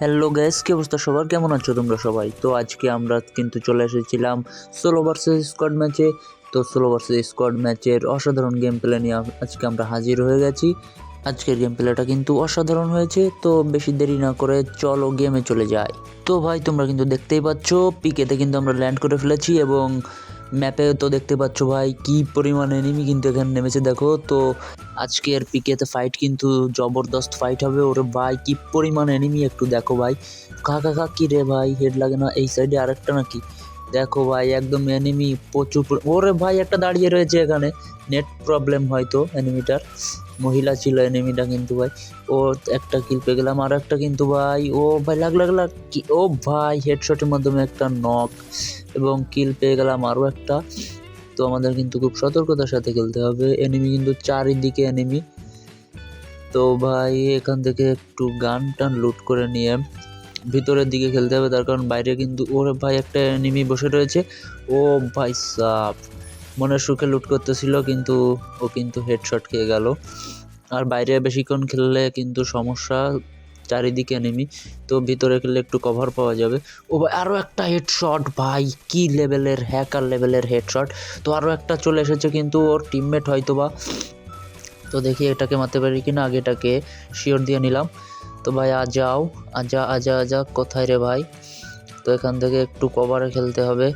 Hello gas কি অবস্থা সবার? কেমন আছো তোমরা সবাই? তো আজকে আমরা কিন্তু চলে এসেছিলাম সোলো ভার্সেস স্কোয়াড ম্যাচে তো সোলো ভার্সেস স্কোয়াড ম্যাচের অসাধারণ গেম প্লে নিয়ে আজকে আমরা হাজির হয়ে গেছি। আজকের গেম প্লেটা কিন্তু অসাধারণ হয়েছে, তো বেশি দেরি না করে চলো গেমে চলে যাই। তো ভাই, তোমরা কিন্তু দেখতেই পাচ্ছ পিকেতে কিন্তু আমরা ল্যান্ড করে ফেলেছি এবং ম্যাপে তো দেখতে পাচ্ছ ভাই, কি পরিমাণ এনিমি কিন্তু এখানে নেমেছে দেখো। তো আজকে আজকের পিকেতে ফাইট কিন্তু জবরদস্ত ফাইট হবে। ওরে ভাই, কি পরিমাণ এনিমি একটু দেখো ভাই। কাকা কা কি রে ভাই হেড লাগে না এই সাইডে আরেকটা নাকি? দেখো ভাই, একদম এনিমি প্রচুর ওরে ভাই, একটা দাঁড়িয়ে রয়েছে এখানে। নেট প্রবলেম হয়তো এনিমিটার মহিলা ছিল এনিমিটা কিন্তু ভাই। ও একটা কিল পেয়ে গেলাম। আর একটা কিন্তু ভাই, ও ভাই, লাগ লাগ লাগ, কি ও ভাই হেডশটের মাধ্যমে একটা নক এবং কিল পেয়ে গেলাম আরও একটা। তো আমাদের কিন্তু খুব সতর্কতার সাথে খেলতে হবে। এনিমি কিন্তু চারিদিকে এনিমি তো ভাই, এখান থেকে একটু গান টান লুট করে নিয়ে ভিতরের দিকে খেলতে হবে, তার কারণ বাইরে কিন্তু ওরে ভাই একটা এনিমি বসে রয়েছে। ও ভাই সাপ মনের সুখে লুট করতেছিল, কিন্তু ও কিন্তু হেডশট খেয়ে গেল। আর বাইরে বেশিক্ষণ খেললে কিন্তু সমস্যা, চারিদিকে এনিমি তো ভিতরে খেললে একটু কভার পাওয়া যাবে। ও ভাই আরও একটা হেডশট ভাই কি লেভেলের হ্যাকার লেভেলের হেডশট তো আরও একটা চলে এসেছে, কিন্তু ওর টিমমেট হয়তো বা তো দেখি এটাকে মারতে পারি কিনা, আগে এটাকে শিওর দিয়ে নিলাম। তো ভাই, আ যাও। আজা আজা আজা কোথায় রে ভাই? তো এখান থেকে একটু কভারে খেলতে হবে।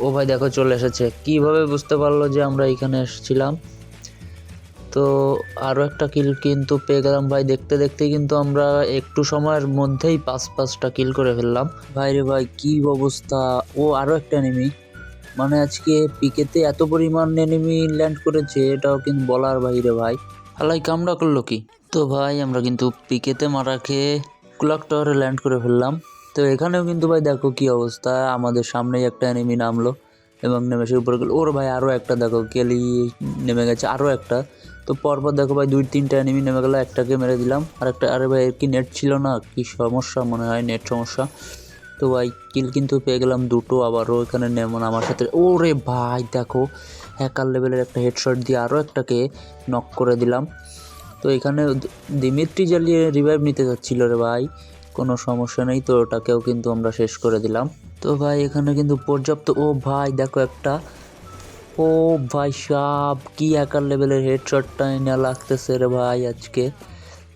ও ভাই, দেখো, চলে এসেছে। কীভাবে বুঝতে পারল যে আমরা এখানে এসেছিলাম? তো আরও একটা কিল কিন্তু পেয়ে গেলাম ভাই। দেখতে দেখতে কিন্তু আমরা একটু সময়ের মধ্যেই পাঁচ, পাঁচটা কিল করে ফেললাম। ভাই রে ভাই, কি অবস্থা? ও আরও একটা এনিমি মানে আজকে পিকেতে এত পরিমাণ এনিমি ল্যান্ড করেছে, এটাও কিন্তু বলার বাইরে ভাই। হালাই কামড়া করল কি? তো ভাই, আমরা কিন্তু পিকেতে মারা খেয়ে ক্লক টাওয়ারে ল্যান্ড করে ফেললাম। তো এখানেও কিন্তু ভাই দেখো কি অবস্থা, আমাদের সামনেই একটা এনিমি নামলো এবং নেমে সে উপরে গেলো। ওর ভাই আরও একটা দেখো, কেলি নেমে গেছে আরও একটা। তো পরপর দেখো ভাই দুই তিনটা এনিমি নেমে গেলো, একটাকে মেরে দিলাম। আর একটা, আরে ভাই কি নেট ছিল না? কি সমস্যা মনে হয় নেট সমস্যা। তো ভাই কিল কিন্তু পেয়ে গেলাম দুটো, আবারও এখানে নেমন আমার সাথে। ওরে ভাই, দেখো হ্যাকার লেভেলের একটা হেডশট দিয়ে আরও একটাকে নক করে দিলাম। তো এখানে দিমিত্রি জ্বালিয়ে রিভাইভ নিতে যাচ্ছিল রে ভাই। কোনো সমস্যা নেই তো, ওটাকেও কিন্তু আমরা শেষ করে দিলাম। তো ভাই, এখানে কিন্তু পর্যাপ্ত, ও ভাই, দেখো একটা। ও ভাই সাপ কি হ্যাকার লেভেলের হেডশটটা এনে লাগতেছে রে ভাই আজকে।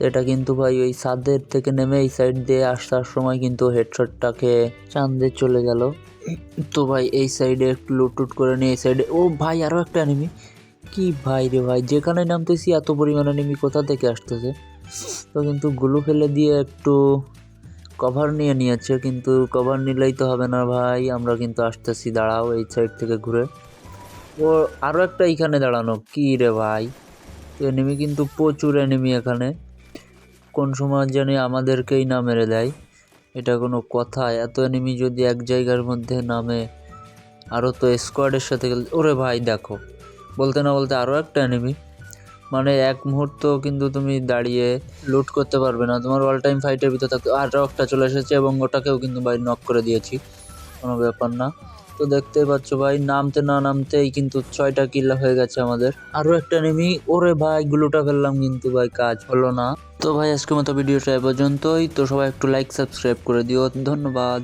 এটা কিন্তু ভাই ওই ছাদের থেকে নেমে এই সাইড দিয়ে আসার সময় কিন্তু হেডশটটাকে চাঁদে চলে গেল। তো ভাই, এই সাইডে একটু লুটুট করে নিয়ে, এই সাইডে ও ভাই আরও একটা এনিমি কি ভাই রে ভাই, যেখানে নামতেছি এত পরিমাণ এনিমি কোথা থেকে আসতেছে? তো কিন্তু গুলো ফেলে দিয়ে একটু কভার নিয়ে নিয়েছে, কিন্তু কভার নিলেই তো হবে না ভাই, আমরা কিন্তু আসতেছি, দাঁড়াও এই সাইড থেকে ঘুরে। ও আরও একটা এইখানে দাঁড়ানো, কি রে ভাই? এনিমি কিন্তু প্রচুর এনিমি এখানে। কোন সময় জানি আমাদেরকেই না মেরে দেয়। এটা কোনো কথা, এত এনিমি যদি এক জায়গার মধ্যে নামে আরও তো স্কোয়াডের সাথে গেলে ওরে ভাই, দেখো। বলতে না বলতে আরও একটা এনিমি মানে এক মুহূর্ত কিন্তু তুমি দাঁড়িয়ে লুট করতে পারবে না। তোমার অল টাইম ফাইটের ভিতরে থাকতে আরও একটা চলে এসেছে এবং ওটাকেও কিন্তু ভাই নক করে দিয়েছি। কোনো ব্যাপার না। তো দেখতেই পাচ্ছ ভাই, নামতে না নামতেই কিন্তু ছয়টা কিল্লা হয়ে গেছে আমাদের। আরও একটা নেমি ওরে ভাই, গুলোটা ফেললাম কিন্তু ভাই, কাজ হলো না। তো ভাই, আজকের মতো ভিডিওটা এ পর্যন্তই। তো সবাই একটু লাইক সাবস্ক্রাইব করে দিও। ধন্যবাদ।